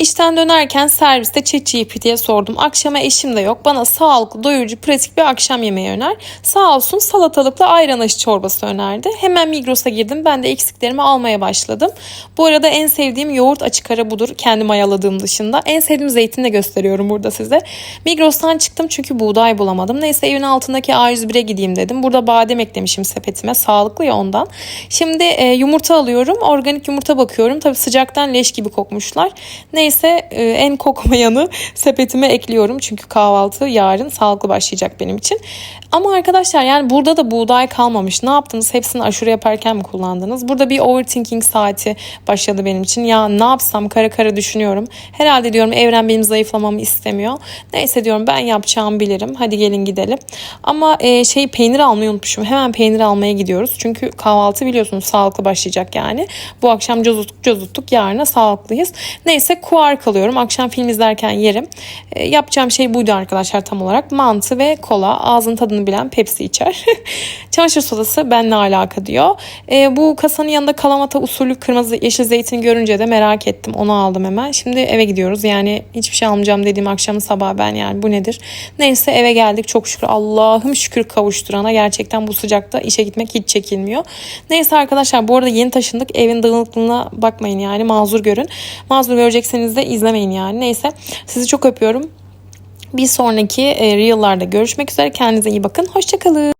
İşten dönerken serviste ChatGPT'ye sordum. Akşama eşim de yok. Bana sağlıklı, doyurucu, pratik bir akşam yemeği öner. Sağ olsun salatalıklı ayran aşı çorbası önerdi. Hemen Migros'a girdim. Ben de eksiklerimi almaya başladım. Bu arada en sevdiğim yoğurt açık ara budur. Kendi mayaladığım dışında. En sevdiğim zeytini de gösteriyorum burada size. Migros'tan çıktım çünkü buğday bulamadım. Neyse evin altındaki A101'e gideyim dedim. Burada badem eklemişim sepetime. Sağlıklı ya ondan. Şimdi e, yumurta alıyorum. Organik yumurta bakıyorum. Tabii sıcaktan leş gibi kokmuşlar. Neyse e, en kokmayanı sepetime ekliyorum. Çünkü kahvaltı yarın sağlıklı başlayacak benim için. Ama arkadaşlar yani burada da buğday kalmamış. Ne yaptınız? Hepsini aşure yaparken mi kullandınız? Burada bir overthinking saati başladı benim için. Ya ne yapsam kara kara düşünüyorum. Herhalde diyorum evren benim zayıflamamı istemiyor. Neyse diyorum ben yapacağımı bilirim. Hadi gelin gidelim. Ama e, şey peynir almayı unutmuşum. Hemen peynir almaya gidiyoruz. Çünkü kahvaltı biliyorsunuz sağlıklı başlayacak yani. Bu akşam cozuttuk cozuttuk yarına sağlıklıyız. Neyse kuar kalıyorum. Akşam film izlerken yerim. E, yapacağım şey buydu arkadaşlar tam olarak. Mantı ve kola. Ağzın tadını bilen Pepsi içer. Çamaşır sodası benle alaka diyor. E, bu kasanın yanında kalamata usulü kırmızı yeşil zeytin görünce de merak ettim. Onu aldım hemen. Şimdi eve gidiyoruz. Yani hiçbir şey almayacağım dediğim akşamın sabah ben yani bu nedir? Neyse eve geldik çok şükür. Allah'ım şükür kavuşturana. Gerçekten bu sıcakta işe gitmek hiç çekilmiyor. Neyse arkadaşlar bu arada yeni taşındık. Evin dağınıklığına bakmayın yani mazur görün. Mazur görecekseniz de izlemeyin yani. Neyse sizi çok öpüyorum. Bir sonraki e, Reel'larda görüşmek üzere. Kendinize iyi bakın. Hoşçakalın.